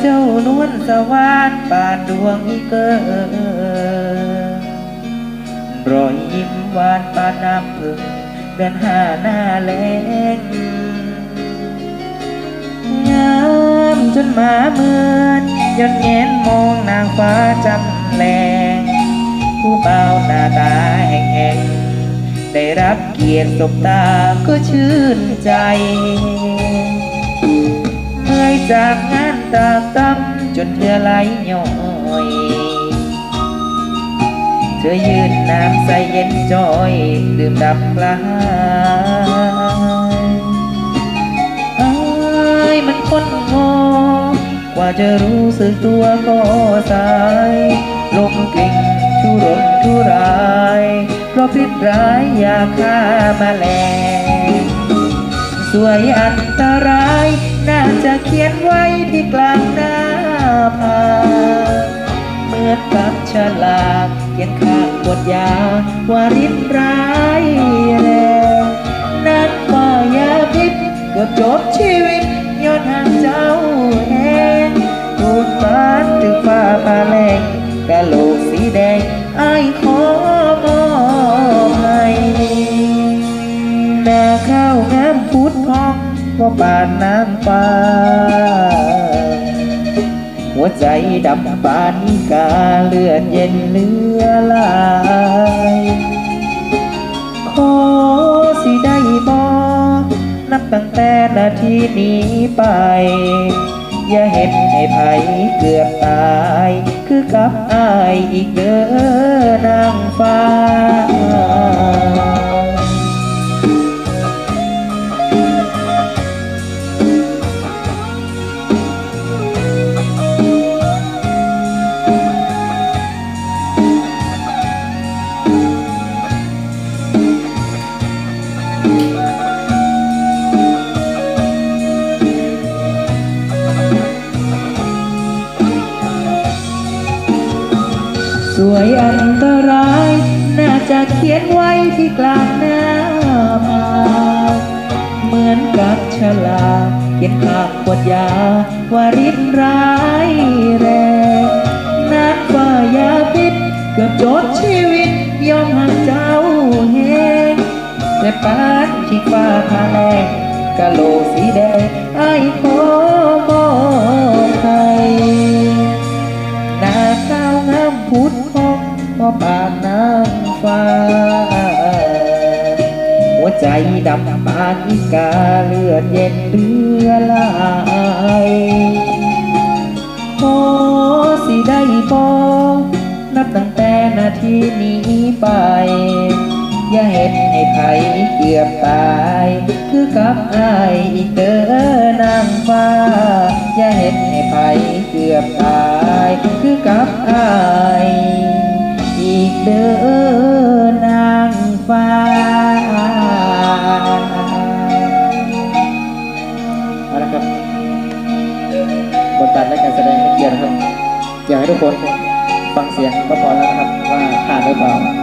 เจ้านวลสวรรค์ปานดวงอีเกิรอยยิ้มหวานปานน้ำพึ่งเดือนห้าหน้าแลงงามจนหมาเมือนยนแงนมองนางฟ้าจำแรงผู้เบาหน้าตาแห่งๆได้รับเกียรติสบตาก็ชื่นใจ จากงานตากตำจนเธอไหลย้อย เธอยืนน้ำใสเย็นจอยดื่มดับกลายอายมันคนงอกว่าจะรู้สึกตัวก็สายลมกลิ่งทุรนทุราย เพราะพิษร้ายยาฆ่ามาแมลง วยอันตราย น่าจะเขียนไว้ที่กลางหน้าผาเหมือนกับฉลากเขียนข้างบทยาวาริศร้ายแรงนักก็ยาพิษเกือบจบชีวิตย้อนห่างเจ้าแหงรูดฟาดถึงฟ้าพาแรงกะโหลกสีแดงไอ้ ก็ปานน้ำฟ้า หัวใจดำปานกาเลือดเย็นเลือลายขอสิได้บอนับตั้งแต่นาทีนี้ไป อย่าเห็นให้ไผเกือบตาย คือกับอายอีกเด้อนางฟ้า สวยอันตราย น่าจะเขียนไว้ที่กลางหน้าผาเหมือนกับฉลากเขียนข้างขวดยาว่าริศร้ายแรงนักว่ายาพิษเกือบจดชีวิตยอมหักเจ้าแหงแต่ปานที่ฟ้าพาแรงกะโหลกสีแดงไอ้ขอมอบให้หน้าข้าวงามพุดพ องก็ปานน้ำฟ้า หัวใจดำปานอีกาเลือดเย็นเลือลายขอสิได้บอกนับตั้งแต่นาทีนี้ไป อย่าเห็นให้ไผเกือบตาย คือกับออีกเด้อนางฟ้า อย่าเห็นให้ไผเกือบตาย คือกับอายอี บบาทและการแสดงให้เกียรตินะครับ อยากให้ทุกคนฟังเสียงก็พอแล้วนะครับว่าขาดหรือเปล่า